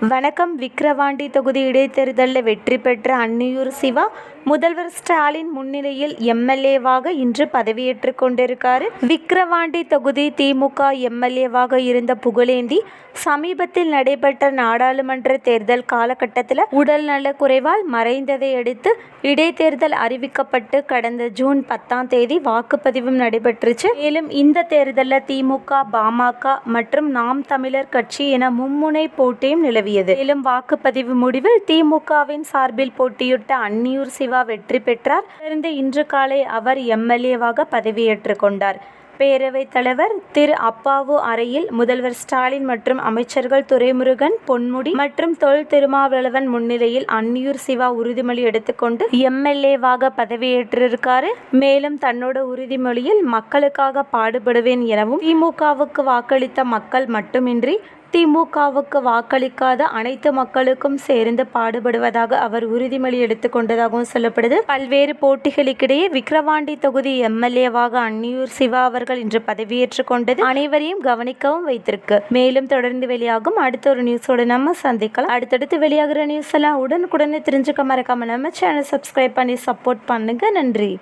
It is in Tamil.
வணக்கம். விக்கிரவாண்டி தொகுதி இடைத்தேர்தலில் வெற்றி பெற்ற அன்னியூர் சிவா முதல்வர் ஸ்டாலின் முன்னிலையில் எம்எல்ஏவாக இன்று பதவியேற்றுக் கொண்டிருக்காரு. விக்கிரவாண்டி தொகுதி திமுக எம்எல்ஏவாக இருந்த புகழேந்தி சமீபத்தில் நடைபெற்ற நாடாளுமன்ற தேர்தல் காலகட்டத்தில் உடல் நலக் குறைவால் மறைந்ததை அடுத்து இடைத்தேர்தல் அறிவிக்கப்பட்டு கடந்த ஜூன் பத்தாம் தேதி வாக்குப்பதிவும் நடைபெற்றுச்சு. மேலும் இந்த தேர்தலில் திமுக பாமக மற்றும் நாம் தமிழர் கட்சி என மும்முனை போட்டியும் நிலவியது மேலும் வாக்குப்பதிவு முடிவில் திமுகவின் சார்பில் போட்டியிட்ட அன்னியூர் சிவா வெற்றி பெற்றார். தொடர்ந்து இன்று காலை அவர் எம்எல்ஏவாக பதவியேற்றுக் கொண்டார். பேரவைத் தலைவர் திரு அப்பாவு அறையில் முதல்வர் ஸ்டாலின் மற்றும் அமைச்சர்கள் துரைமுருகன் பொன்முடி மற்றும் தொல் திருமாவளவன் முன்னிலையில் அன்னியூர் சிவா உறுதிமொழி எடுத்துக்கொண்டு எம்எல்ஏவாக பதவியேற்றிருக்காரு. மேலும் தன்னோட உறுதிமொழியில் மக்களுக்காக பாடுபடுவேன் எனவும் திமுகவுக்கு வாக்களித்த மக்கள் மட்டுமின்றி திமுகவுக்கு வாக்களிக்காத அனைத்து மக்களுக்கும் சேர்ந்து பாடுபடுவதாக அவர் உறுதிமொழி எடுத்துக்கொண்டதாகவும் சொல்லப்படுது. பல்வேறு போட்டிகளுக்கிடையே விக்கிரவாண்டி தொகுதி எம்எல்ஏவாக அன்னியூர் சிவா அவர்கள் இன்று பதவியேற்றுக் கொண்டது. அனைவரையும் கவனிக்கவும் வைத்திருக்கு. மேலும் தொடர்ந்து வெளியாகும் அடுத்த ஒரு நியூஸோட நம்ம சந்திக்கலாம். அடுத்தடுத்து வெளியாகிற நியூஸ் எல்லாம் உடனுக்குடனே தெரிஞ்சுக்க மறக்காம நம்ம சேனல் சப்ஸ்கிரைப் பண்ணி சப்போர்ட் பண்ணுங்க. நன்றி.